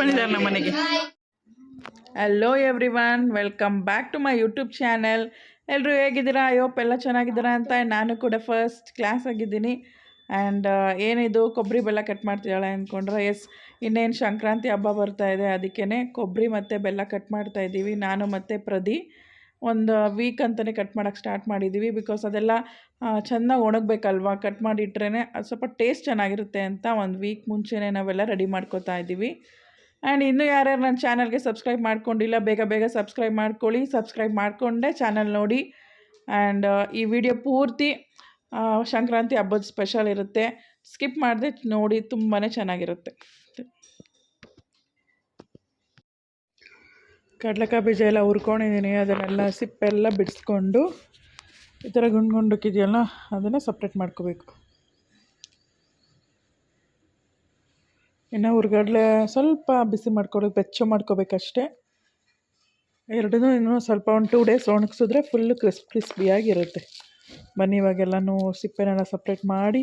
ಬಂದಿದ್ದಾರೆ ನಮ್ಮ ಮನೆಗೆ. Hello everyone welcome back to my YouTube channel ಎಲ್ಲರೂ ಹೇಗಿದ್ದೀರಾ ಅಯ್ಯೋಪ್ ಎಲ್ಲ ಚೆನ್ನಾಗಿದ್ದೀರಾ ಅಂತ ನಾನು ಕೂಡ ಫಸ್ಟ್ ಕ್ಲಾಸ್ ಆಗಿದ್ದೀನಿ. ಆ್ಯಂಡ್ ಏನಿದು? ಕೊಬ್ಬರಿ ಬೆಲ್ಲ ಕಟ್ ಮಾಡ್ತಿದ್ದಾಳೆ ಅಂದ್ಕೊಂಡ್ರೆ ಎಸ್ ಇನ್ನೇನು ಸಂಕ್ರಾಂತಿ ಹಬ್ಬ ಬರ್ತಾ ಇದೆ ಅದಕ್ಕೇ ಕೊಬ್ಬರಿ ಮತ್ತು ಬೆಲ್ಲ ಕಟ್ ಮಾಡ್ತಾ ಇದ್ದೀವಿ. ನಾನು ಮತ್ತು ಪ್ರದಿ ಒಂದು ವೀಕ್ ಅಂತಲೇ ಕಟ್ ಮಾಡೋಕ್ಕೆ ಸ್ಟಾರ್ಟ್ ಮಾಡಿದ್ದೀವಿ ಬಿಕಾಸ್ ಅದೆಲ್ಲ ಚೆನ್ನಾಗಿ ಒಣಗಬೇಕಲ್ವಾ? ಕಟ್ ಮಾಡಿಟ್ರೇ ಅದು ಸ್ವಲ್ಪ ಟೇಸ್ಟ್ ಚೆನ್ನಾಗಿರುತ್ತೆ ಅಂತ ಒಂದು ವೀಕ್ ಮುಂಚೆನೇ ನಾವೆಲ್ಲ ರೆಡಿ ಮಾಡ್ಕೋತಾ ಇದ್ದೀವಿ. ಆ್ಯಂಡ್ ಇನ್ನೂ ಯಾರ್ಯಾರು ನನ್ನ ಚಾನಲ್ಗೆ ಸಬ್ಸ್ಕ್ರೈಬ್ ಮಾಡ್ಕೊಂಡಿಲ್ಲ, ಬೇಗ ಬೇಗ ಸಬ್ಸ್ಕ್ರೈಬ್ ಮಾಡ್ಕೊಳ್ಳಿ. ಸಬ್ಸ್ಕ್ರೈಬ್ ಮಾಡಿಕೊಂಡೆ ಚಾನಲ್ ನೋಡಿ. ಆ್ಯಂಡ್ ಈ ವಿಡಿಯೋ ಪೂರ್ತಿ ಸಂಕ್ರಾಂತಿ ಹಬ್ಬದ ಸ್ಪೆಷಲ್ ಇರುತ್ತೆ. ಸ್ಕಿಪ್ ಮಾಡದೆ ನೋಡಿ ತುಂಬಾ ಚೆನ್ನಾಗಿರುತ್ತೆ. ಕಡಲೆಕಾಯಿ ಬೀಜ ಎಲ್ಲ ಹುರ್ಕೊಂಡಿದ್ದೀನಿ. ಅದನ್ನೆಲ್ಲ ಸಿಪ್ಪೆಲ್ಲ ಬಿಡಿಸ್ಕೊಂಡು, ಈ ಥರ ಗುಂಡು ಗುಂಡಕ್ಕಿದೆಯಲ್ಲ ಅದನ್ನು ಸಪ್ರೇಟ್ ಮಾಡ್ಕೋಬೇಕು. ಇನ್ನು ಹುರ್ಗಡ್ಲೆ ಸ್ವಲ್ಪ ಬಿಸಿ ಮಾಡ್ಕೊಬೇಕು ಬೆಚ್ಚ ಮಾಡ್ಕೋಬೇಕಷ್ಟೇ. ಎರಡನ್ನೂ ಇನ್ನೂ ಸ್ವಲ್ಪ ಒಂದು ಟೂ ಡೇಸ್ ಒಣಗಿಸಿದ್ರೆ ಫುಲ್ಲು ಕ್ರಿಸ್ಪ್ ಕ್ರಿಸ್ಪಿಯಾಗಿರುತ್ತೆ ಬನ್ನಿ, ಇವಾಗೆಲ್ಲನೂ ಸಿಪ್ಪೆನೆಲ್ಲ ಸಪ್ರೇಟ್ ಮಾಡಿ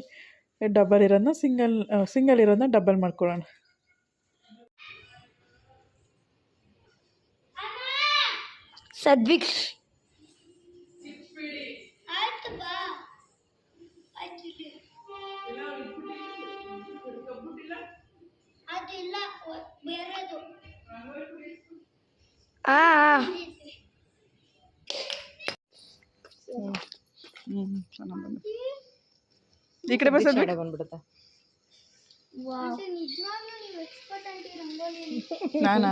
ಡಬಲ್ ಇರೋದನ್ನ ಸಿಂಗಲ್ ಸಿಂಗಲ್ ಇರೋದನ್ನ ಡಬಲ್ ಮಾಡ್ಕೊಳ್ಳೋಣ. ಸದ್ವಿಕ್ಷ್ ಆ ಹ್ಞೂ ಚೆನ್ನಾಗಿ ಬಂದು ಈ ಕಡೆ ಬಸ್ ಬಂದ್ಬಿಡುತ್ತೆ ನಾನಾ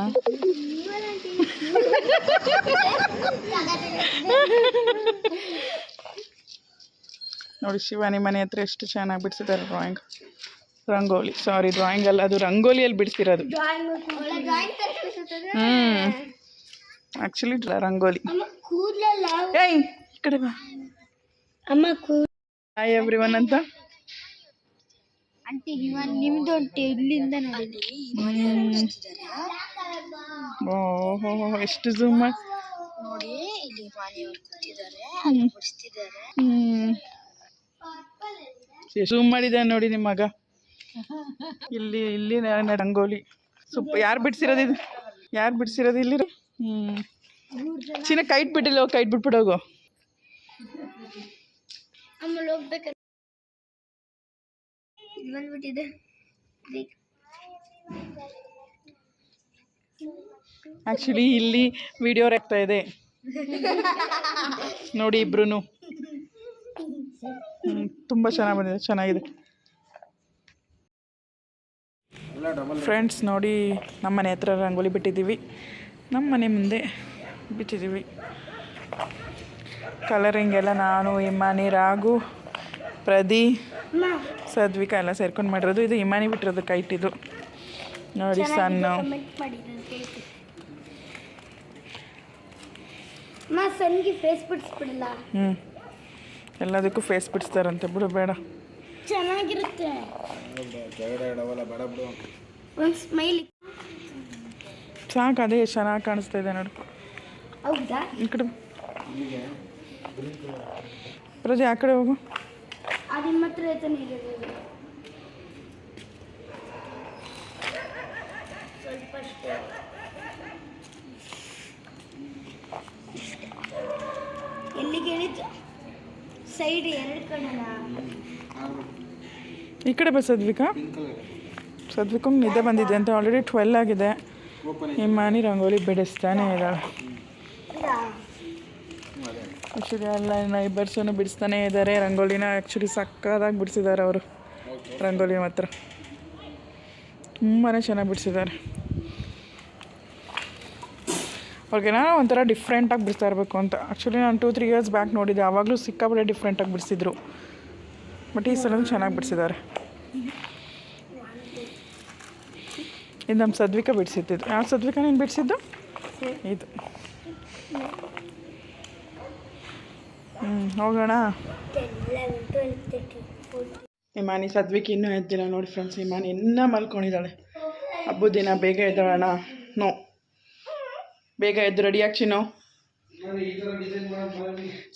ನೋಡಿ ಶಿವಾನಿ ಮನೆ ಹತ್ರ ಎಷ್ಟು ಚೆನ್ನಾಗಿ ಬಿಡಿಸಿದ್ದಾರೆ ಡ್ರಾಯಿಂಗ್ ರಂಗೋಲಿ. ಸಾರಿ ಡ್ರಾಯಿಂಗ್ ಅಲ್ಲ ಅದು ರಂಗೋಲಿಯಲ್ಲಿ ಬಿಡಿಸಿರೋದು. ಹ್ಞೂ ಆ್ಯಕ್ಚುಲಿ ರಂಗೋಲಿ. ಏಯ್ ಈ ಕಡೆ ಬಾ. ಅಮ್ಮ ಹಾಯ್ ಎವ್ರಿ ಒನ್ ಅಂತ? ಆಂಟಿ ಇವಾಗ ನಿಮ್ದು ಉಂಟು ಇಲ್ಲಿಂದ ನೋಡಿ ಓಹೋ ಎಷ್ಟು ಝೂಮ್ ಮಾಡಿ ನೋಡಿ ಇಲ್ಲಿ ಮನೆಯವ್ರು ಕೂತಿದ್ದಾರೆ ಅಲ್ಲಿ ಬಿಡಿಸ್ತಿದ್ದಾರೆ ಹ್ಞೂ ಝೂಮ್ ಮಾಡಿದ್ದಾನೆ ನೋಡಿ ನಿಮ್ಮ ಮಗ. ಇಲ್ಲಿ ಇಲ್ಲಿ ರಂಗೋಲಿ. ಸೂಪ್ ಯಾರು ಬಿಡಿಸಿರೋದು ಇದು? ಯಾರು ಬಿಡಿಸಿರೋದು ಇಲ್ಲಿ? ಹ್ಞೂ ಚಿನ್ನ ಕೈಟ್ ಬಿಟ್ಟಿಲ್ಲ ಹೋಗಿ ಕೈಟ್ ಬಿಟ್ಬಿಡೋಗು ಆಮೇಲೆ ಹೋಗ್ಬೇಕು. ಬಂದ್ಬಿಟ್ಟಿದೆ. ಆ್ಯಕ್ಚುಲಿ ಇಲ್ಲಿ ವಿಡಿಯೋ ಆಗ್ತಾ ಇದೆ. ನೋಡಿ ಇಬ್ರು ತುಂಬ ಚೆನ್ನಾಗಿ ಬಂದಿದೆ ಚೆನ್ನಾಗಿದೆ. ಫ್ರೆಂಡ್ಸ್ ನೋಡಿ ನಮ್ಮ ಮನೆ ಹತ್ರ ರಂಗೋಲಿ ಬಿಟ್ಟಿದ್ದೀವಿ. ನಮ್ಮ ಮನೆ ಮುಂದೆ ಬಿಟ್ಟಿದ್ದೀವಿ. ಕಲರಿಂಗ್ ಎಲ್ಲ ನಾನು ಇಮಾನಿ ರಾಗು ಪ್ರದಿ ಸದ್ವಿಕ ಎಲ್ಲ ಸೇರ್ಕೊಂಡು ಮಾಡಿರೋದು. ಇದು ಇಮಾನಿ ಬಿಟ್ಟಿರೋದು ಕೈಟಿದು ಇದು ನೋಡಿ ಸಣ್ಣ. ಹ್ಞೂ ಎಲ್ಲದಕ್ಕೂ ಫೇಸ್ ಬಿಡಿಸ್ತಾರಂತೆ. ಬಿಡು ಬೇಡ. ಚೆನ್ನಾಗಿರುತ್ತೆ. ಒಂದು ಸ್ಮೈಲ್ ಸಾಕು ಅದೇ ಚೆನ್ನಾಗಿ ಕಾಣಿಸ್ತಾ ಇದೆ ನೋಡು. ಹೌದಾ? ಈ ಕಡೆ ಪ್ರಜೆ ಆ ಕಡೆ ಹೋಗು. ಅದು ನಿಮ್ಮ ಹತ್ರ ಐತಾನೆ ಇರೋದು ಸ್ವಲ್ಪ ಅಷ್ಟೇ ಎಲ್ಲಿಗೆ ಹೇಳಿದ್ದು ಸೈಡ್ ಎರಡು ಕಣನ ಈ ಕಡೆ ಬಾ ಸದ್ವಿಕಾ ಸದ್ವಿಕಂಗೆ ನಿದ್ದೆ ಬಂದಿದೆ ಅಂತ ಆಲ್ರೆಡಿ ಟ್ವೆಲ್ ಆಗಿದೆ. ಇಮ್ಮಾನಿ ರಂಗೋಲಿ ಬಿಡಿಸ್ತಾನೆ ಇದ್ದಾಳೆ. ಆ್ಯಕ್ಚುಲಿ ಎಲ್ಲ ನೈಬರ್ಸನ್ನು ಬಿಡಿಸ್ತಾನೆ ಇದ್ದಾರೆ. ರಂಗೋಲಿನ ಆ್ಯಕ್ಚುಲಿ ಸಕ್ಕದಾಗಿ ಬಿಡಿಸಿದ್ದಾರೆ ಅವರು. ರಂಗೋಲಿ ಮಾತ್ರ. ತುಂಬಾ ಚೆನ್ನಾಗಿ ಬಿಡಿಸಿದ್ದಾರೆ. ಅವ್ರಿಗೇನೋ ಒಂಥರ ಡಿಫ್ರೆಂಟಾಗಿ ಬಿಡಿಸ್ತಾ ಇರಬೇಕು ಅಂತ. ಆ್ಯಕ್ಚುಲಿ ನಾನು ಟೂ ತ್ರೀ ಇಯರ್ಸ್ ಬ್ಯಾಕ್ ನೋಡಿದ್ದೆ ಆವಾಗಲೂ ಸಿಕ್ಕಾಪಟ್ಟೆ ಡಿಫ್ರೆಂಟಾಗಿ ಬಿಡಿಸಿದ್ರು. ಬಟ್ ಈ ಸಲ ಚೆನ್ನಾಗಿ ಬಿಡಿಸಿದ್ದಾರೆ ಇದು ನಮ್ಮ ಸದ್ವಿಕ ಬಿಡಿಸಿದ್ದು. ಯಾವ ಸದ್ವಿಕ ನೀನು ಬಿಡಿಸಿದ್ದು? ಇದು. ಹ್ಞೂ ಹೋಗೋಣ. ಇಮಾನಿ ಸದ್ವಿಕ್ ಇನ್ನೂ ಎದ್ದಿಲ್ಲ ನೋಡಿ ಫ್ರೆಂಡ್ಸ್ ಇಮಾನಿ ಇನ್ನೂ ಮಲ್ಕೊಂಡಿದ್ದಾಳೆ. ಹಬ್ಬದ ದಿನ ಬೇಗ ಎದ್ದೋಣ ನೋ. ಬೇಗ ಎದ್ದು ರೆಡಿ ಚಿನ್ನು?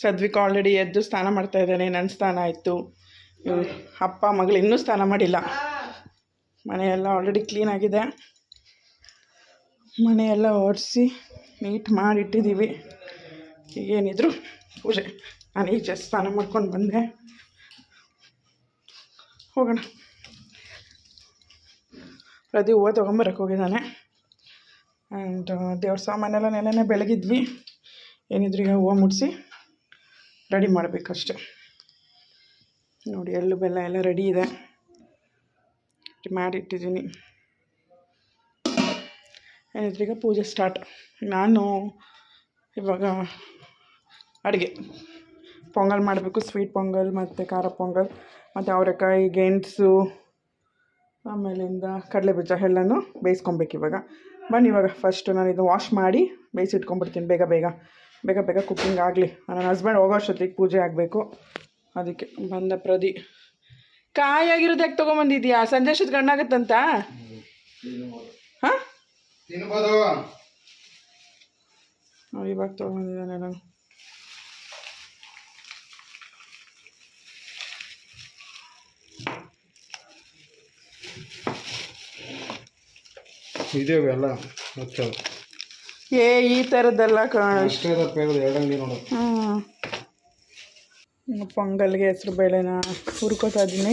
ಸದ್ವಿಕ್ ಆಲ್ರೆಡಿ ಎದ್ದು ಸ್ನಾನ ಮಾಡ್ತಾ ಇದ್ದಾನೆ ನನ್ನ ಸ್ನಾನ ಆಯಿತು. ಅಪ್ಪ, ಮಗಳು ಇನ್ನೂ ಸ್ನಾನ ಮಾಡಿಲ್ಲ. ಮನೆಯೆಲ್ಲ ಆಲ್ರೆಡಿ ಕ್ಲೀನ್ ಆಗಿದೆ. ಮನೆಯೆಲ್ಲ ಒರೆಸಿ ನೀಟ್ ಮಾಡಿಟ್ಟಿದ್ದೀವಿ ಈಗೇನಿದ್ರು ಪೂಜೆ. ನಾನು ಜಸ್ಟ್ ಸ್ನಾನ ಮಾಡ್ಕೊಂಡು ಬಂದೆ. ಹೋಗೋಣ. ಪ್ರತಿ ಹೂವು ತೊಗೊಂಬರಕ್ಕೆ ಹೋಗಿದ್ದಾನೆ. ಆ್ಯಂಡ್ ದೇವ್ರ ಸಾಮಾನೆಲ್ಲ ನೆನೆನೆ ಬೆಳಗಿದ್ವಿ. ಏನಿದ್ರು ಈಗ ಹೂವು ಮುಡಿಸಿ ರೆಡಿ ಮಾಡಬೇಕಷ್ಟೆ. ನೋಡಿ, ಎಳ್ಳು, ಬೆಲ್ಲ ಎಲ್ಲ ರೆಡಿ ಇದೆ. ಮಾಡಿಟ್ಟಿದ್ದೀನಿ. ಈಗ ಪೂಜೆ ಸ್ಟಾರ್ಟ್ ನಾನು ಇವಾಗ ಅಡುಗೆ. ಪೊಂಗಲ್ ಮಾಡಬೇಕು ಸ್ವೀಟ್ ಪೊಂಗಲ್ ಮತ್ತು ಖಾರ ಪೊಂಗಲ್, ಮತ್ತು ಅವರೆಕಾಯಿ, ಗೆಣಸು, ಆಮೇಲಿಂದ ಕಡಲೆಬೀಜ ಎಲ್ಲನೂ ಬೇಯಿಸ್ಕೊಬೇಕು ಇವಾಗ. ಬನ್ನಿ ಇವಾಗ ಫಸ್ಟು ನಾನು ಇದು ವಾಶ್ ಮಾಡಿ ಬೇಯಿಸಿಟ್ಕೊಂಡ್ಬಿಡ್ತೀನಿ, ಬೇಗ ಬೇಗ. ಬೇಗ ಬೇಗ ಕುಕ್ಕಿಂಗ್ ಆಗಲಿ. ನನ್ನ ಹಸ್ಬೆಂಡ್ ಹೋಗೋ ಅಷ್ಟೊತ್ತಿಗೆ ಪೂಜೆ ಆಗಬೇಕು. ಅದಕ್ಕೆ ಬಂದ ಪ್ರದಿ ಕಾಯಾಗಿರೋದು ಯಾಕೆ ತೊಗೊಂಬಂದಿದ್ಯಾ? ಸಂದೇಶದ ಗಣ್ಣಾಗತ್ತಂತ ಹಾಂ? ಇವಾಗ ತೊಗೊಂಬಂದಿದ್ದಾನೆ ನಾನು ಇದೇವೆ ಹಚ್ಚೋದು ಏ ಈ ಥರದ್ದೆಲ್ಲ ಕಾಣು. ಅಷ್ಟೇ ದಪ್ಪ ಇರೋದು ಎರಡು ಅಂಗಡಿ ನೋಡೋದು ಹ್ಞೂ ಪೊಂಗಲ್ಗೆ ಹೆಸ್ರು ಬೇಳೆನ ಹುರ್ಕೋತಾ ಇದ್ದೀನಿ.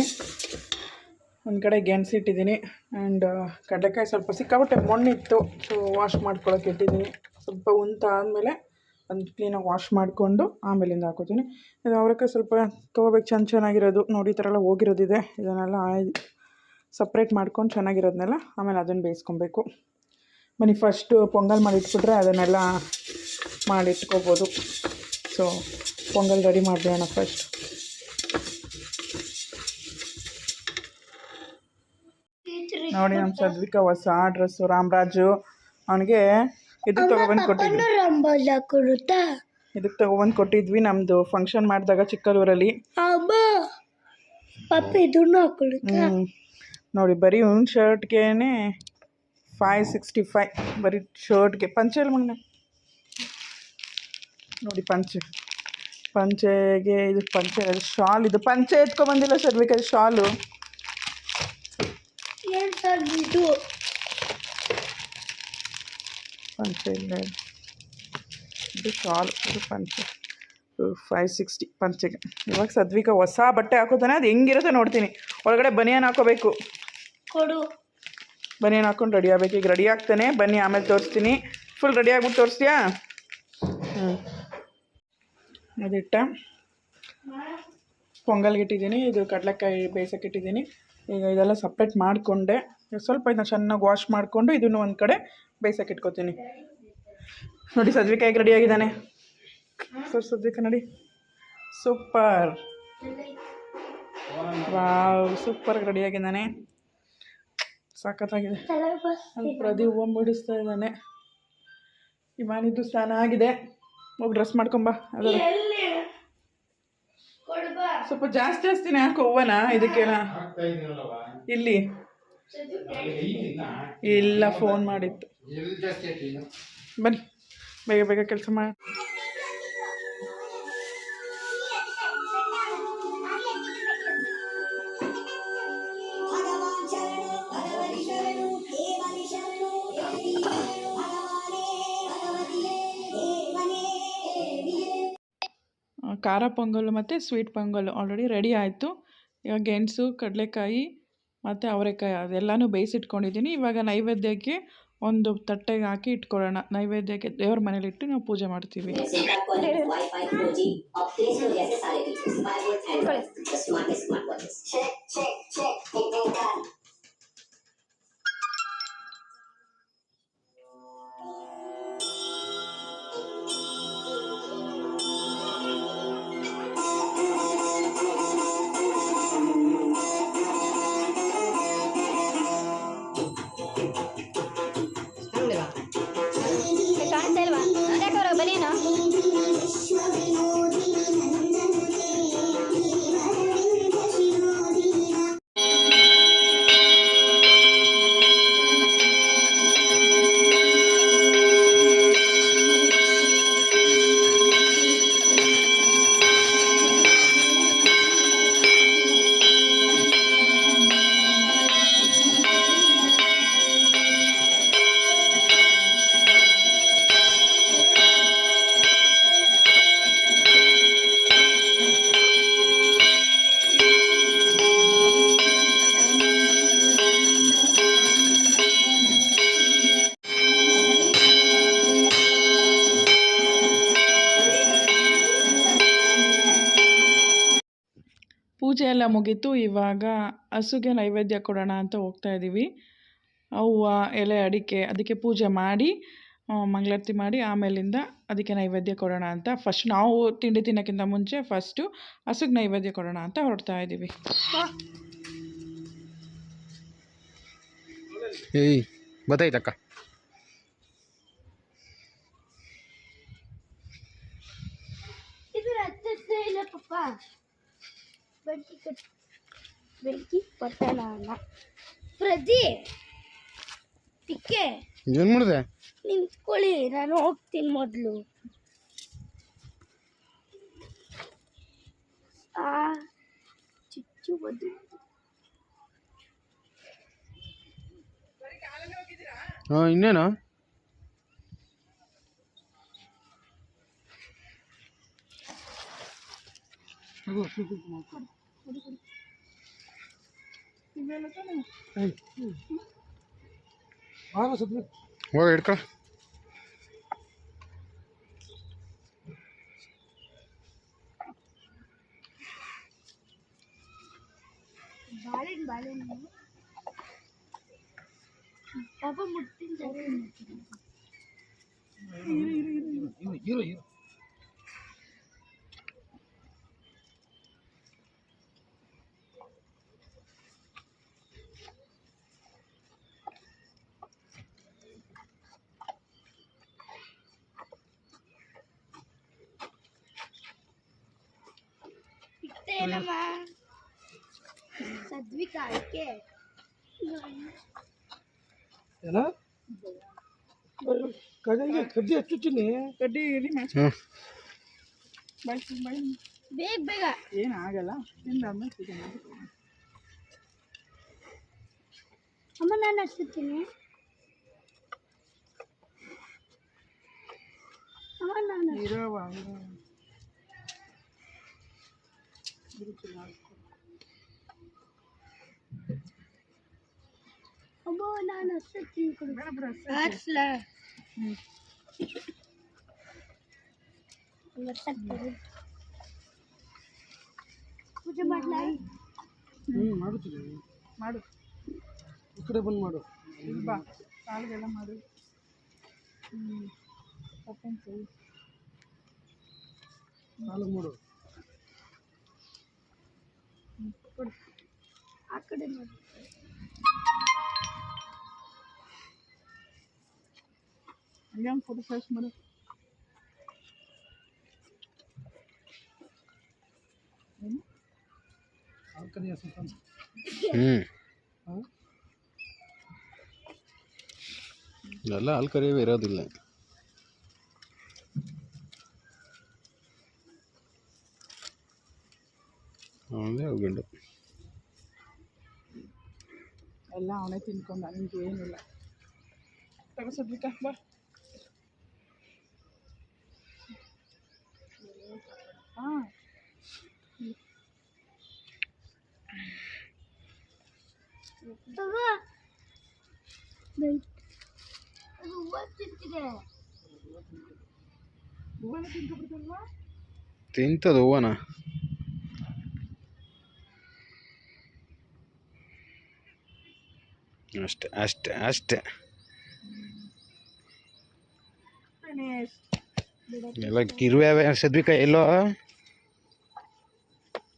ಒಂದು ಕಡೆ ಗೆಣಸಿಟ್ಟಿದ್ದೀನಿ ಆ್ಯಂಡ್ ಕಡಲೆಕಾಯಿ ಸ್ವಲ್ಪ ಸಿಕ್ಕಾಪಟ್ಟೆ ಮಣ್ಣಿತ್ತು. ಸೊ ವಾಶ್ ಮಾಡ್ಕೊಳಕ್ಕೆ ಇಟ್ಟಿದ್ದೀನಿ. ಸ್ವಲ್ಪ ಉಂತ ಆದಮೇಲೆ ಒಂದು ಕ್ಲೀನಾಗಿ ವಾಶ್ ಮಾಡಿಕೊಂಡು ಆಮೇಲಿಂದ ಹಾಕೋತೀನಿ. ಇದು ಅವ್ರಕ್ಕೆ ಸ್ವಲ್ಪ ತೊಗೋಬೇಕು ಚೆನ್ನ ಚೆನ್ನಾಗಿರೋದು. ನೋಡಿ, ಈ ಥರ ಎಲ್ಲ ಹೋಗಿರೋದಿದೆ. ಇದನ್ನೆಲ್ಲ ಸಪ್ರೇಟ್ ಮಾಡ್ಕೊಂಡು ಚೆನ್ನಾಗಿರೋದನ್ನೆಲ್ಲ ಆಮೇಲೆ ಅದನ್ನು ಬೇಯಿಸ್ಕೊಬೇಕು. ಬನ್ನಿ ಫಸ್ಟು ಪೊಂಗಲ್ ಮಾಡಿ ಇಟ್ಬಿಟ್ರೆ ಅದನ್ನೆಲ್ಲ ಮಾಡಿಟ್ಕೋಬೋದು. ಸೊ ಪೊಂಗಲ್ ರೆಡಿ ಮಾಡಿಬಿಡೋಣ ಫಸ್ಟ್ ನೋಡಿ ನಮ್ಮ ಸದ್ವಿಕ ಹೊಸ ಡ್ರೆಸ್ಸು ರಾಮರಾಜು ಅವನಿಗೆ ಇದಕ್ಕೆ ತೊಗೊಬಂದು ಕೊಟ್ಟಿದ್ವಿ. ಇದಕ್ಕೆ ತೊಗೊಬಂದು ಕೊಟ್ಟಿದ್ವಿ ನಮ್ಮದು ಫಂಕ್ಷನ್ ಮಾಡಿದಾಗ ಚಿಕ್ಕಲೂರಲ್ಲಿ ನೋಡಿ ಬರೀ ಒಂದು ಶರ್ಟ್ಗೇನೆ ಫೈವ್ ಸಿಕ್ಸ್ಟಿ ಫೈವ್ ಬರೀ ಶರ್ಟ್ಗೆ ಪಂಚೆ ಮಗನ ನೋಡಿ ಪಂಚೆ. ಪಂಚೆಗೆ ಇದು ಪಂಚೆ ಅದು ಶಾಲ್ ಇದು ಪಂಚೆ ಎತ್ಕೊಂಬಂದಿಲ್ಲ ಸರ್ ಬೇಕಾದ್ರೆ ಶಾಲು. ಇದು ಪಂಚೆ ಇಲ್ಲ ಇದು ಶಾಲ್ ಇದು ಪಂಚೆ. ಫೈವ್ ಸಿಕ್ಸ್ಟಿ ಪಂಚೆಗೆ. ಇವಾಗ ಸದ್ವಿಕ ಹೊಸ ಬಟ್ಟೆ ಹಾಕೋತಾನೆ ಅದು ಹೆಂಗಿರುತ್ತೆ ನೋಡ್ತೀನಿ. ಒಳಗಡೆ ಬನಿಯನ್ ಹಾಕೋಬೇಕು. ಕೊಡು. ಬನಿಯನ್ ಹಾಕೊಂಡು ರೆಡಿ ಆಗಬೇಕು. ಈಗ ರೆಡಿ ಆಗ್ತಾನೆ ಬನ್ನಿ ಆಮೇಲೆ ತೋರಿಸ್ತೀನಿ. ಫುಲ್ ರೆಡಿ ಆಗ್ಬಿಟ್ಟು ತೋರಿಸ್ತೀಯಾ? ಹ್ಞೂ ಅದಿಟ್ಟ ಪೊಂಗಲ್ಗೆ ಇಟ್ಟಿದ್ದೀನಿ ಇದು ಕಡಲೆಕಾಯಿ ಬೇಯಿಸೋಕೆ ಇಟ್ಟಿದ್ದೀನಿ ಈಗ ಇದೆಲ್ಲ ಸಪ್ರೇಟ್ ಮಾಡಿಕೊಂಡೆ. ಸ್ವಲ್ಪ ಇದನ್ನ ಚೆನ್ನಾಗಿ ವಾಶ್ ಮಾಡಿಕೊಂಡು ಇದನ್ನು ಒಂದು ಕಡೆ ಬೇಯಿಸೋಕೆ ಇಟ್ಕೋತೀನಿ ನೋಡಿ ಸಜ್ಜಿಕಾಯಿಗೆ ರೆಡಿ ಆಗಿದ್ದಾನೆ. ಸರ್ ಸಜ್ಜಿಕಾಯಿ ನೋಡಿ ಸೂಪರ್ ವಾವ್ ಸೂಪರ್ ರೆಡಿ ಆಗಿದ್ದಾನೆ. ಸಖತ್ತಾಗಿದೆ ಪ್ರದೀಪ ಮುಡಿಸ್ತಾ ಇದ್ದಾನೆ. ಇಮಾನಿದ್ದು ಸ್ನಾನ ಆಗಿದೆ. ಹೋಗಿ ಡ್ರೆಸ್ ಮಾಡ್ಕೊಂಬಾ ಅದರ ಸ್ವಲ್ಪ ಜಾಸ್ತಿ ಜಾಸ್ತಿನೇ ಯಾಕೆ ಹೂವನ ಇದಕ್ಕೆಲ್ಲ? ಇಲ್ಲಿ. ಇಲ್ಲ ಫೋನ್ ಮಾಡಿತ್ತು. ಎಲ್ಲಿ ಜಾಸ್ತಿ ಆಯ್ತು ಬನ್ನಿ ಬೇಗ ಬೇಗ ಕೆಲಸ ಮಾಡಿ. ಖಾರ ಪೊಂಗಲ್ ಮತ್ತು ಸ್ವೀಟ್ ಪೊಂಗಲ್ ಆಲ್ರೆಡಿ ರೆಡಿ ಆಯಿತು ಇವಾಗ ಗೆಣಸು ಕಡಲೆಕಾಯಿ ಮತ್ತು ಅವರೆಕಾಯಿ ಅದೆಲ್ಲನೂ ಬೇಯಿಸಿಟ್ಕೊಂಡಿದ್ದೀನಿ ಇವಾಗ ನೈವೇದ್ಯಕ್ಕೆ ಒಂದು ತಟ್ಟೆಗೆ ಹಾಕಿ ಇಟ್ಕೊಳ್ಳೋಣ ನೈವೇದ್ಯಕ್ಕೆ ದೇವ್ರ ಮನೇಲಿಟ್ಟು ನಾವು ಪೂಜೆ ಮಾಡ್ತೀವಿ ಮುಗೀತು. ಇವಾಗ ಹಸುಗೆ ನೈವೇದ್ಯ ಕೊಡೋಣ ಅಂತ ಹೋಗ್ತಾ ಇದ್ದೀವಿ ಹೂವು ಎಲೆ ಅಡಿಕೆ ಅದಕ್ಕೆ ಪೂಜೆ ಮಾಡಿ ಮಂಗಳಾರತಿ ಮಾಡಿ ಆಮೇಲಿಂದ ಅದಕ್ಕೆ ನೈವೇದ್ಯ ಕೊಡೋಣ ಅಂತ ಫಸ್ಟ್ ನಾವು ತಿಂಡಿ ತಿನ್ನೋಕ್ಕಿಂತ ಮುಂಚೆ ಫಸ್ಟು ಹಸುಗೆ ನೈವೇದ್ಯ ಕೊಡೋಣ ಅಂತ ಹೊರಡ್ತಾ ಇದ್ದೀವಿ ಏಯ್ ಗೊತ್ತಾಯ್ತಕ್ಕ? ಇದು ಬೆಂಕಿ ಕಟ್ ಬೆಂಕಿ ಪಟ್ಟಣ ಅಲ್ಲ. ಪ್ರದಿ ಟಿಕ್ಕೆ ಏನು ಮಾಡಿದೆ? ನಿಂತ್ಕೊಳ್ಳಿ ನಾನು ಹೋಗ್ತೀನಿ ಮೊದಲು. ಆ ಚುಚ್ಚು ಬದು ಹಾಂ ಇನ್ನೇನು? ಹೋಗಿ ಹಿಡ್ಕೊ ಬಾಳೆಹಣ್ಣು ಬಾಳೆಹಣ್ಣು ಪಾಪ ಮುಟ್ಟಿದ್ದಾರೆ ಇತ್ತೇನಮ್ಮ ಸದ್ವಿಕ ಆಯ್ಕೆ ಕಡ್ಡಿ ಇರಿ ಹ್ಞೂ ಬೇಗ ಬೇಗ ಏನಾಗಲ್ಲ ತಿಂದಾದ್ಮೇಲೆ ಪೂಜೆ ಮಾಡಿ ಅಮ್ಮ ನಾನು ಹಚ್ತೀನಿ ಅಮ್ಮ ನಾನು ಇರೋವ ಅಮ್ಮ ನಾನು ಹಚ್ತೀನಿ ಕೊಡು ಹಚ್ಲ ಪೂಜೆ ಮಾಡ್ಲಾ? ಹ್ಞೂ ಮಾಡುತ್ತೀವಿ ಮಾಡು. ಈ ಕಡೆ ಬಂದು ಮಾಡು. ಇಲ್ಲಿ ಬಾ. ಕಾಲಿಗೆಲ್ಲ ಮಾಡು. ಹ್ಞೂ ಸಾಲು ನಾಲ್ಕು ಮಾಡು. ಆ ಕಡೆ ಮಾಡಿ ಹಂಗೆ ಒಂದು ಫೋಟೋ ಸರ್ಚ್ ಮಾಡು ಹ್ಞೂ ಎಲ್ಲ ಆಲ್ಕರಿಯವೇ ಇರೋದಿಲ್ಲ. ತಿನ್ಕೊಂಡ ನಿಮ್ಗೆ ಏನಿಲ್ಲ ತಗೋಸದ್ವಿಕ ಬಾ ಹಾಂ ತಗೋ ಅದು ಹೂವು ತಿಂತಿದೆ ಹೂವೆಲ್ಲ ತಿನ್ಕೊಬಿಡ್ತಲ್ವಾ ತಿಂತದ ಹೂವನ ಅಷ್ಟೆ ಅಷ್ಟೆ ಅಷ್ಟೆ. ಎಲ್ಲ ಕಿರುವೆ ಸದ್ವಿಕ ಎಲ್ಲೋ?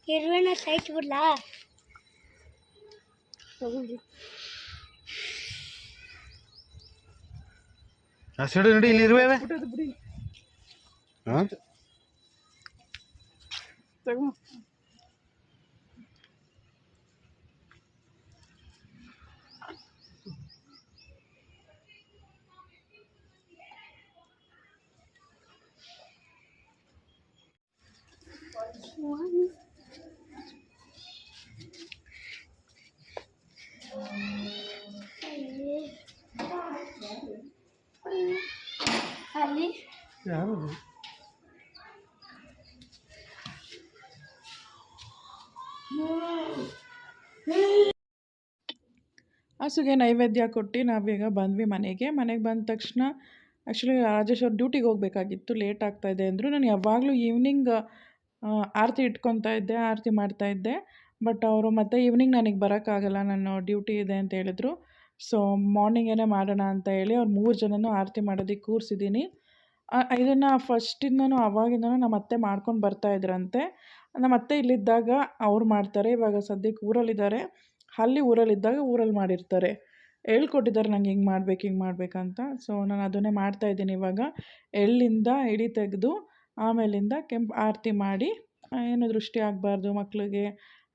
ಕಿರುವೆನ ಸೈಟ್ ಬಿಡ್ಲಾ? ತಗೊಳ್ರಿ ಆ ಸೈಡು ನೋಡಿ ಇಲ್ಲಿ ಇರುವೆ ಹಾಂ ಯಾರು ಹಸುಗೆ ನೈವೇದ್ಯ ಕೊಟ್ಟು ನಾವೀಗ ಬಂದ್ವಿ ಮನೆಗೆ. ಮನೆಗೆ ಬಂದ ತಕ್ಷಣ ಆ್ಯಕ್ಚುಲಿ ರಾಜೇಶ್ ಅವ್ರು ಡ್ಯೂಟಿಗೆ ಹೋಗಬೇಕಾಗಿತ್ತು. ಲೇಟ್ ಆಗ್ತಾಯಿದೆ ಅಂದರು. ನಾನು ಯಾವಾಗಲೂ ಈವ್ನಿಂಗ್ ಆರತಿ ಇಟ್ಕೊತಾ ಇದ್ದೆ, ಆರತಿ ಮಾಡ್ತಾಯಿದ್ದೆ ಬಟ್ ಅವರು ಮತ್ತೆ ಈವ್ನಿಂಗ್ ನನಗೆ ಬರೋಕ್ಕಾಗಲ್ಲ. ನಾನು ಡ್ಯೂಟಿ ಇದೆ ಅಂತ ಹೇಳಿದ್ರು. ಸೊ ಮಾರ್ನಿಂಗೇನೆ ಮಾಡೋಣ ಅಂತ ಹೇಳಿ ಅವ್ರು ಮೂರು ಜನನೂ ಆರತಿ ಮಾಡೋದಕ್ಕೆ ಕೂರಿಸಿದ್ದೀನಿ ಇದನ್ನು ಫಸ್ಟಿಂದನು ಅವಾಗಿಂದನು ನಮ್ಮ ಅತ್ತೆ ಮಾಡ್ಕೊಂಡು ಬರ್ತಾ ಇದ್ರಂತೆ. ನಮ್ಮ ಅತ್ತೆ ಇಲ್ಲಿದ್ದಾಗ ಅವ್ರು ಮಾಡ್ತಾರೆ, ಇವಾಗ ಸದ್ಯಕ್ಕೆ ಊರಲ್ಲಿದ್ದಾರೆ. ಅಲ್ಲಿ ಊರಲ್ಲಿದ್ದಾಗ ಊರಲ್ಲಿ ಮಾಡಿರ್ತಾರೆ. ಹೇಳ್ಕೊಟ್ಟಿದ್ದಾರೆ, ನಂಗೆ ಹಿಂಗೆ ಮಾಡ್ಬೇಕು, ಹಿಂಗೆ ಮಾಡ್ಬೇಕಂತ ಸೊ ನಾನು ಅದನ್ನೇ ಮಾಡ್ತಾ ಇದ್ದೀನಿ ಇವಾಗ. ಎಳ್ಳಿಂದ ಇಡಿ ತೆಗೆದು, ಆಮೇಲಿಂದ ಕೆಂಪು ಆರತಿ ಮಾಡಿ, ಏನು ದೃಷ್ಟಿ ಆಗಬಾರ್ದು ಮಕ್ಕಳಿಗೆ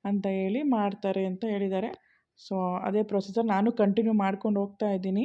ಅಂತ ಹೇಳಿ ಮಾಡ್ತಾರೆ ಅಂತ ಹೇಳಿದ್ದಾರೆ. ಸೊ ಅದೇ ಪ್ರೊಸೆಸರ್ ನಾನು ಕಂಟಿನ್ಯೂ ಮಾಡ್ಕೊಂಡು ಹೋಗ್ತಾ ಇದ್ದೀನಿ.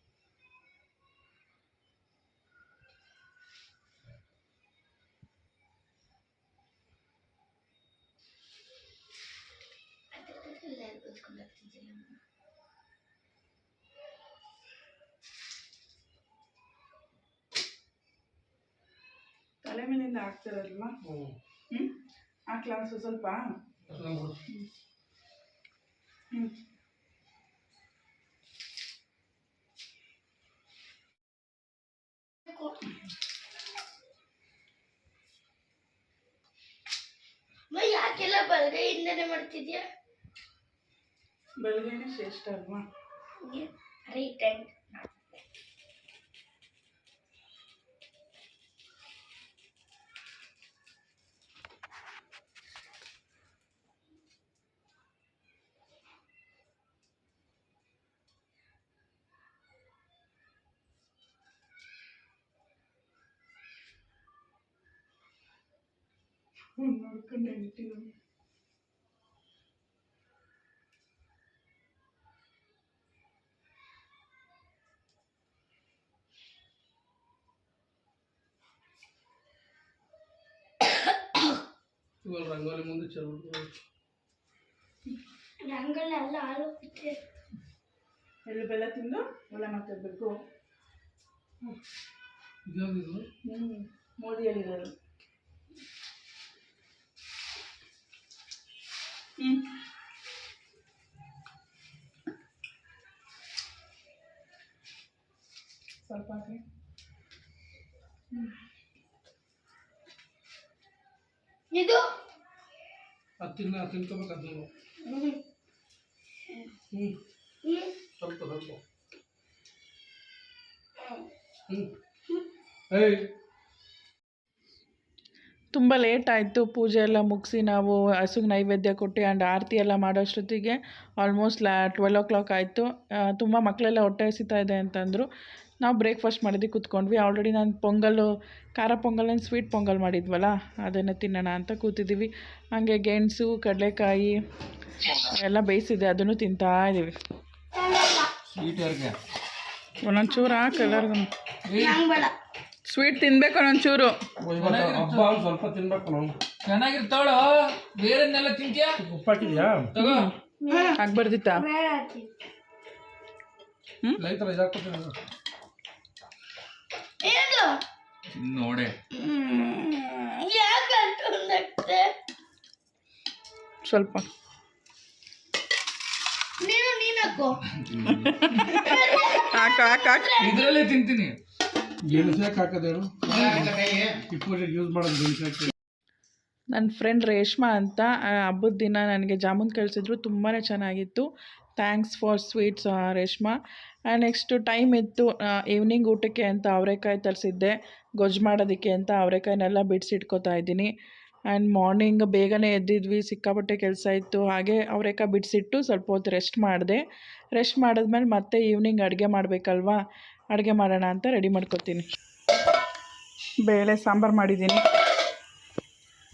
ತಲೆ ಮೇಲಿಂದ ಹಾಕ್ತಾರಲ್ವಾ ಹ್ಞೂ ಹಾಕ್ಲಾ ಒಂದು ಸ್ವಲ್ಪ ಹ್ಞೂ ಯಾಕೆಲ್ಲ ಬಲಗೈಯಿಂದನೇ ಮಾಡ್ತಿದ್ಯಾ ಬೆಳಗ್ಗೆನೇ ಶ್ರೇಷ್ಠ ಅಲ್ವಾ ರೈಟ್ ಹ್ಯಾಂಡ್ ಹ್ಞೂ ನೋಡ್ಕೊಂಡೆ ನಿಂತಿದ್ದೀನಿ ಇವಾಗ ರಂಗೋಲಿ ಮುಂದೆ ಚೆಲ್ಬಿಟ್ಟು ರಂಗೋಲಿ ಎಲ್ಲ ಹಾಲು ಬಿಟ್ಟೆ ಎಳ್ಳು ಬೆಲ್ಲ ತಿಂದು ಎಲ್ಲ ಮಾತಾಡಬೇಕು ಇದ್ಯಾವ್ದಿದು ಹ್ಞೂ ಮೋದಿ ಹೇಳಿದ್ದಾರೆ ಸ್ವಲ್ಪ ಹಾಕಿ ಇದು ಅದು ತಿನ್ನ ತಿನ್ಕೋಬೇಕು ಅದನ್ನು ಹ್ಮ್. ಹ್ಞೂ ಹ್ಮ್. ಸ್ವಲ್ಪ ಸ್ವಲ್ಪ ಹ್ಞೂ ಏಯ್ ತುಂಬ ಲೇಟ್ ಆಯಿತು. ಪೂಜೆ ಎಲ್ಲ ಮುಗಿಸಿ ನಾವು ಹಸುಗೆ ನೈವೇದ್ಯ ಕೊಟ್ಟು ಆ್ಯಂಡ್ ಆರತಿ ಎಲ್ಲ ಮಾಡೋಷ್ಟೊತ್ತಿಗೆ ಆಲ್ಮೋಸ್ಟ್ ಲಾ ಟ್ವೆಲ್ ಓ ಕ್ಲಾಕ್ ಆಯಿತು ತುಂಬ ಮಕ್ಕಳೆಲ್ಲ ಹೊಟ್ಟೆ ಹಸಿತಾ ಇದೆ ಅಂತಂದರು. ನಾವು ಬ್ರೇಕ್ಫಾಸ್ಟ್ ಮಾಡಿದ್ದು ಕೂತ್ಕೊಂಡ್ವಿ. ಆಲ್ರೆಡಿ ನಾನು ಪೊಂಗಲ್ಲು ಖಾರ ಪೊಂಗಲ್ ಸ್ವೀಟ್ ಪೊಂಗಲ್ ಮಾಡಿದ್ವಲ್ಲ ಅದನ್ನು ತಿನ್ನೋಣ ಅಂತ ಕೂತಿದ್ದೀವಿ ಹಾಗೆ ಗೆಣಸು ಕಡಲೆಕಾಯಿ ಎಲ್ಲ ಬೇಯಿಸಿದೆ ಅದನ್ನು ತಿಂತಾ ಇದ್ದೀವಿ ಒಂದೊಂದು ಚೂರು ಬೇಡ ಸ್ವೀಟ್ ತಿನ್ಬೇಕು ಒಂಚೂರು. ಸ್ವಲ್ಪ ತಿನ್ಬೇಕು ನಾವು ಚೆನ್ನಾಗಿರ್ತಾವಳು. ಬೇರೆನ್ನೆಲ್ಲ ತಿಂತ್ಯಾ? ಉಪ್ಪು ಹಾಕಿದ್ಯಾ ತಗೋ ಏನು ನೋಡೆ. ಸ್ವಲ್ಪ. ನೀನು ನೀನು ಹಾಕೋ ಹಾಕ ಹಾಕ ಹಾಕ. ಇದ್ರಲ್ಲೇ ತಿಂತೀನಿ. ಹಾಕೋದೇನು? ಯೂಸ್ ಮಾಡೋದು ನನ್ನ ಫ್ರೆಂಡ್ ರೇಷ್ಮಾ ಅಂತ ಹಬ್ಬದ ದಿನ ನನಗೆ ಜಾಮೂನ್ ಕಳಿಸಿದ್ರು ತುಂಬಾ ಚೆನ್ನಾಗಿತ್ತು. Thanks for sweets Reshma. Next time ಇತ್ತು ಈವ್ನಿಂಗ್ ಊಟಕ್ಕೆ ಅಂತ ಅವರೆಕಾಯಿ ತರಿಸಿದ್ದೆ. ಗೊಜ್ಜು ಮಾಡೋದಕ್ಕೆ ಅಂತ ಅವರೆಕಾಯಿನೆಲ್ಲ ಬಿಡಿಸಿಟ್ಕೋತಾ ಇದ್ದೀನಿ. ಆ್ಯಂಡ್ ಮಾರ್ನಿಂಗ್ ಬೇಗನೆ ಎದ್ದಿದ್ವಿ ಸಿಕ್ಕಾಪಟ್ಟೆ ಕೆಲಸ ಇತ್ತು. ಹಾಗೆ ಅವರೆಕಾಯಿ ಬಿಡಿಸಿಟ್ಟು ಸ್ವಲ್ಪ ಹೊತ್ತು ರೆಸ್ಟ್ ಮಾಡಿದೆ. ರೆಸ್ಟ್ ಮಾಡಿದ್ಮೇಲೆ ಮತ್ತೆ ಈವ್ನಿಂಗ್ ಅಡುಗೆ ಮಾಡಬೇಕಲ್ವಾ? ಅಡುಗೆ ಮಾಡೋಣ ಅಂತ ರೆಡಿ ಮಾಡ್ಕೊತೀನಿ. ಬೇಳೆ ಸಾಂಬಾರು ಮಾಡಿದ್ದೀನಿ.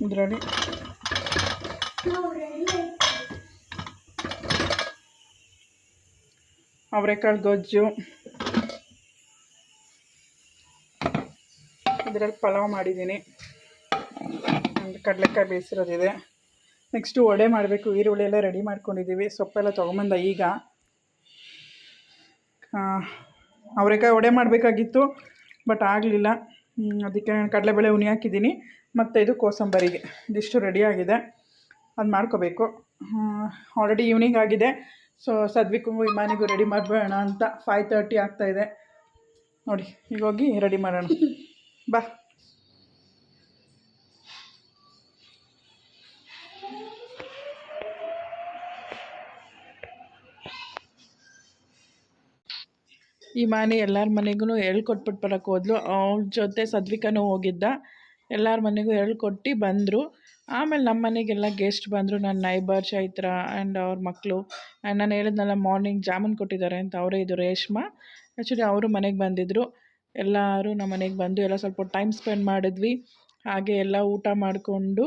ಇದರಲ್ಲಿ. ಅವರೆಕಾಳು ಗೊಜ್ಜು. ಇದರಲ್ಲಿ ಪಲಾವ್ ಮಾಡಿದ್ದೀನಿ. ಒಂದು ಕಡಲೆಕಾಯಿ ಬೇಯಿಸಿರೋದಿದೆ. ನೆಕ್ಸ್ಟು ವಡೆ ಮಾಡಬೇಕು. ಈರುಳ್ಳಿ ಎಲ್ಲ ರೆಡಿ ಮಾಡ್ಕೊಂಡಿದ್ದೀವಿ. ಸೊಪ್ಪೆಲ್ಲ ತೊಗೊಂಬಂದ ಈಗ. ಅವರೆಕಾಯಿ ವಡೆ ಮಾಡಬೇಕಾಗಿತ್ತು ಬಟ್ ಆಗಲಿಲ್ಲ. ಅದಕ್ಕೆ ನಾನು ಕಡಲೆಬೇಳೆ ಉನಿ ಹಾಕಿದ್ದೀನಿ. ಮತ್ತು ಇದು ಕೋಸಂಬರಿಗೆ. ಇದಿಷ್ಟು ರೆಡಿಯಾಗಿದೆ ಅದು ಮಾಡ್ಕೋಬೇಕು. ಆಲ್ರೆಡಿ ಈವ್ನಿಂಗ್ ಆಗಿದೆ. ಸೊ ಸದ್ವಿಕು ಇಮಾನಿಗೂ ರೆಡಿ ಮಾಡಬೇಡ ಅಂತ ಫೈವ್ ತರ್ಟಿ ಆಗ್ತಾಯಿದೆ ನೋಡಿ ಈಗ ಹೋಗಿ ರೆಡಿ ಮಾಡೋಣ. ಬಾ. ಈ ಮಾನಿ ಎಲ್ಲರ ಮನೆಗೂ ಹೇಳ್ಕೊಟ್ಬಿಟ್ಟು ಬರೋಕ್ಕೆ ಹೋದ್ಲು. ಅವ್ರ ಜೊತೆ ಸದ್ವಿಕನೂ ಹೋಗಿದ್ದ. ಎಲ್ಲರ ಮನೆಗೂ ಹೇಳ್ಕೊಟ್ಟು ಬಂದರು. ಆಮೇಲೆ ನಮ್ಮ ಮನೆಗೆಲ್ಲ ಗೆಸ್ಟ್ ಬಂದರು. ನನ್ನ ನೈಬರ್ ಚೈತ್ರ ಆ್ಯಂಡ್ ಅವ್ರ ಮಕ್ಕಳು ಆ್ಯಂಡ್ ನಾನು ಹೇಳಿದ್ನಲ್ಲ ಮಾರ್ನಿಂಗ್ ಜಾಮೂನ್ ಕೊಟ್ಟಿದ್ದಾರೆ ಅಂತ ಅವರೇ ಇದು ರೇಷ್ಮಾ. ಆ್ಯಕ್ಚುಲಿ ಅವರು ಮನೆಗೆ ಬಂದಿದ್ದರು ಎಲ್ಲರೂ ನಮ್ಮ ಮನೆಗೆ ಬಂದು ಎಲ್ಲ ಸ್ವಲ್ಪ ಟೈಮ್ ಸ್ಪೆಂಡ್ ಮಾಡಿದ್ವಿ. ಹಾಗೆ ಎಲ್ಲ ಊಟ ಮಾಡಿಕೊಂಡು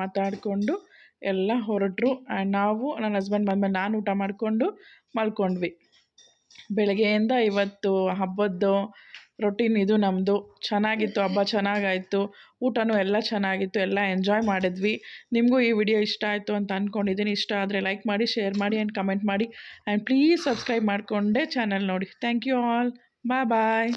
ಮಾತಾಡಿಕೊಂಡು ಎಲ್ಲ ಹೊರಟರು. ಆ್ಯಂಡ್ ನಾವು ನನ್ನ ಹಸ್ಬೆಂಡ್ ಬಂದಮೇಲೆ ನಾನು ಊಟ ಮಾಡಿಕೊಂಡು ಮಲ್ಕೊಂಡ್ವಿ. ಬೆಳಗ್ಗೆಯಿಂದ ಇವತ್ತು ಹಬ್ಬದ್ದು ರೊಟೀನ್ ಇದು ನಮ್ಮದು ಚೆನ್ನಾಗಿತ್ತು ಹಬ್ಬ, ಚೆನ್ನಾಗಾಯಿತು. ಊಟನೂ ಎಲ್ಲ ಚೆನ್ನಾಗಿತ್ತು, ಎಲ್ಲ ಎಂಜಾಯ್ ಮಾಡಿದ್ವಿ. ನಿಮಗೂ ಈ ವಿಡಿಯೋ ಇಷ್ಟ ಆಯಿತು ಅಂತ ಅಂದ್ಕೊಂಡಿದ್ದೀನಿ ಇಷ್ಟ ಆದರೆ ಲೈಕ್ ಮಾಡಿ ಶೇರ್ ಮಾಡಿ ಆ್ಯಂಡ್ ಕಮೆಂಟ್ ಮಾಡಿ. ಆ್ಯಂಡ್ ಪ್ಲೀಸ್ ಸಬ್ಸ್ಕ್ರೈಬ್ ಮಾಡಿಕೊಂಡೇ ಚಾನಲ್ ನೋಡಿ. Thank you all bye bye